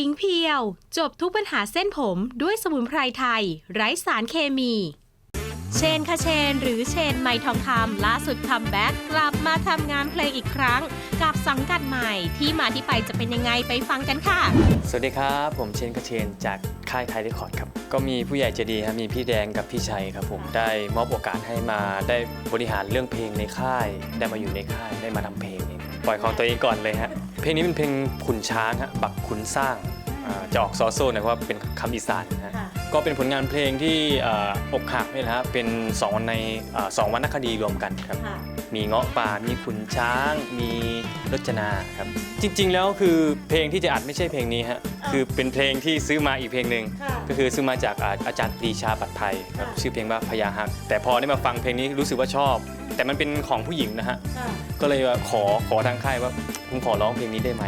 ขิงเพียว จบทุกปัญหาเส้นผมด้วยสมุนไพรไทย ไร้สารเคมี เชนคาเชน หรือเชนไมทองคำล่าสุดคัมแบ็กกลับมาทำงานเพลงอีกครั้ง กับสังกัดใหม่ที่มาที่ไปจะเป็นยังไงไปฟังกันค่ะ สวัสดีครับ ผมเชนกระเชนจากค่ายไทยเรคคอร์ดครับ ก็มีผู้ใหญ่ใจดีครับมีพี่แดงกับพี่ชัยครับผมได้มอบโอกาสให้มาได้บริหารเรื่องเพลงในค่าย ได้มาอยู่ในค่ายได้มาทำเพลงเองปล่อยของตัวเองก่อนเลยฮะ เพลงนี้เป็นเพลงขุนช้างฮะบักขุนสร้างอ่าจะออกซอโซ่หน่อยเพราะว่าเป็นคำอีสานนะฮะค่ะ ก็เป็นผลงานเพลงที่เอ่ออกหักนี่แหละฮะเป็นสองวันในเอ่อสองวรรณคดีรวมกันครับ ค่ะ มีเงาะป่า มีขุนช้าง มีรจนาครับ จริง ๆ แล้วคือเพลงที่จะอัดไม่ใช่เพลงนี้ฮะ อ้าว คือเป็นเพลงที่ซื้อมาอีกเพลงหนึ่ง ค่ะ ก็คือซื้อมาจากอาอาจารย์ปรีชาปัตไทยครับ ค่ะ ชื่อเพลงว่าพยาหัก แต่พอได้มาฟังเพลงนี้รู้สึกว่าชอบ แต่มันเป็นของผู้หญิงนะฮะ ค่ะก็เลยว่าขอขอทางค่ายว่าผมขอร้องเพลงนี้ได้ไหม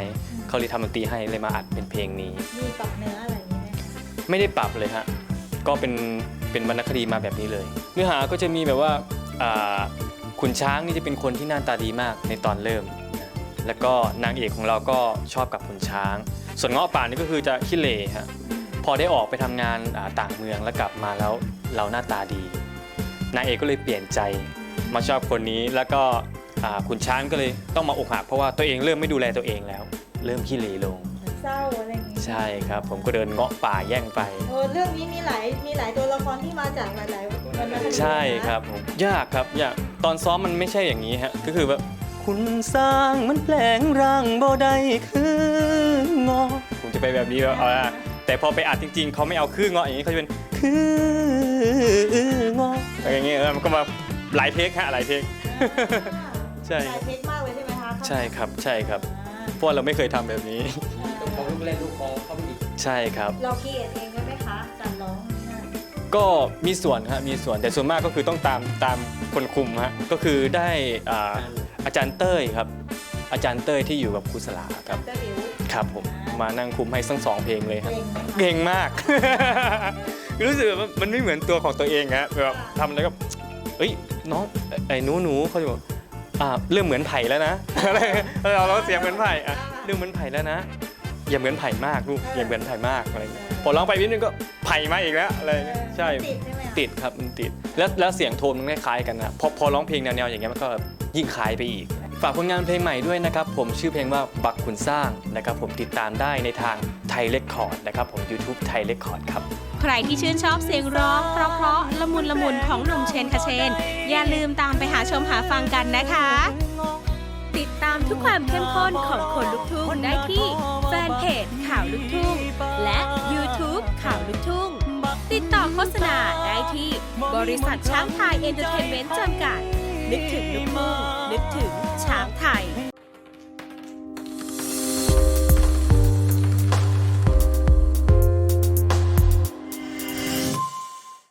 เขาเลยทำดนตรีให้เลยมาอัดเป็นเพลงนี้ มีปรับเนื้ออะไรอย่างนี้ไหมคะไม่ได้ปรับเลยฮะ ก็เป็นเป็นวรรณคดีมาแบบนี้เลย เนื้อหาก็จะมีแบบว่าอ่าขุนช้างนี่จะเป็นคนที่หน้าตาดีมากในตอนเริ่มนะแล้วก็นางเอกของเราก็ชอบกับขุนช้าง ส่วนเงาะป่านี่ก็คือจะขี้เหร่ฮะ พอได้ออกไปทำงานอ่าต่างเมืองแล้วกลับมาแล้วเราหน้าตาดี นางเอกก็เลยเปลี่ยนใจ มาชอบคนนี้แล้วก็อ่าขุนช้างก็เลยต้องมาอกหักเพราะว่าตัวเองเริ่มไม่ดูแลตัวเองแล้ว เริ่มขี้เหร่ลงเหมือนเศร้าอะไรอย่างนี้ใช่ครับ ผมก็เดินเงาะป่าแย่งไปโอ้เรื่องนี้มีหลายมีหลายตัวละครที่มาจากหลายๆวรรณคดีใช่ครับผมยากครับยากตอนซ้อมมันไม่ใช่อย่างนี้ฮะก็คือแบบคุณสร้างมันแปลงร่างบ่ได้คืองอผมจะไปแบบนี้แบบเอาละแต่พอไปอัดจริง ๆเขาไม่เอาคืองออย่างนี้เขาจะเป็นคืองออะไรอย่างเงี้ยเออมันก็มา หลายเทคฮะหลายเทค ใช่ หลายเทคมากเลยใช่ไหมคะใช่ครับใช่ครับอ่าเพราะว่าเราไม่เคยทำแบบนี้ ของลูกเล่นลูกคอเข้าไปอีกใช่ครับ เราคิดเองใช่ไหมคะการร้องเนี่ยก็มีส่วนฮะมีส่วนแต่ส่วนมากก็คือต้องตามตามคนคุมฮะก็คือได้อ่าอาจารย์เต้ยครับ อาจารย์เต้ยที่อยู่กับครูสลาครับเจ้าบิวครับผมมานั่งคุมให้ทั้งสองเพลงเลยครับเก่งไหมคะ เก่งมาก รู้สึกว่ามันไม่เหมือนตัวของตัวเองฮะแบบทำอะไรก็ เอ้ยน้องไอ้หนูหนูเขาจะบอกอ่าเริ่มเหมือนไผ่แล้วนะอะไรเราเราเสียงเหมือนไผ่อะเริ่มเหมือนไผ่แล้วนะอย่าเหมือนไผ่มากลูกอย่าเหมือนไผ่มากอะไรอย่างเงี้ยพอร้องไปนิดนึงก็ไผ่มาอีกแล้วอะไรอย่างเงี้ยใช่ติดใช่ไหมคะติดครับมันติดแล้วแล้วเสียงโทนมันคล้ายๆกันนะพอพอร้องเพลงแนวๆอย่างเงี้ยมันก็ยิ่งคล้ายไปอีก ฝากผลงานเพลงใหม่ด้วยนะครับผมชื่อเพลงว่าบักขุนสร้างนะครับผมติดตามได้ในทางไท ยเรคคอร์ดนะครับผม YouTube ไทยเรคคอร์ดครับ ใครที่ชื่นชอบเสียงร้องเพราะๆละมุนละมุนของหนุ่มเชนคาเชน อย่าลืมตามไปหาชมหาฟังกันนะคะ ติดตามทุกความเข้มข้นของคนลุกทุ่งได้ที่แฟนเพจข่าวลุกทุ่ง และ YouTube ข่าวลุกทุ่ง ติดต่อโฆษณาได้ที่บริษัทช้างไทยเอนเตอร์เทนเมนต์จำกัด นึกถึงลุกทุ่งนึกถึงช้างไทย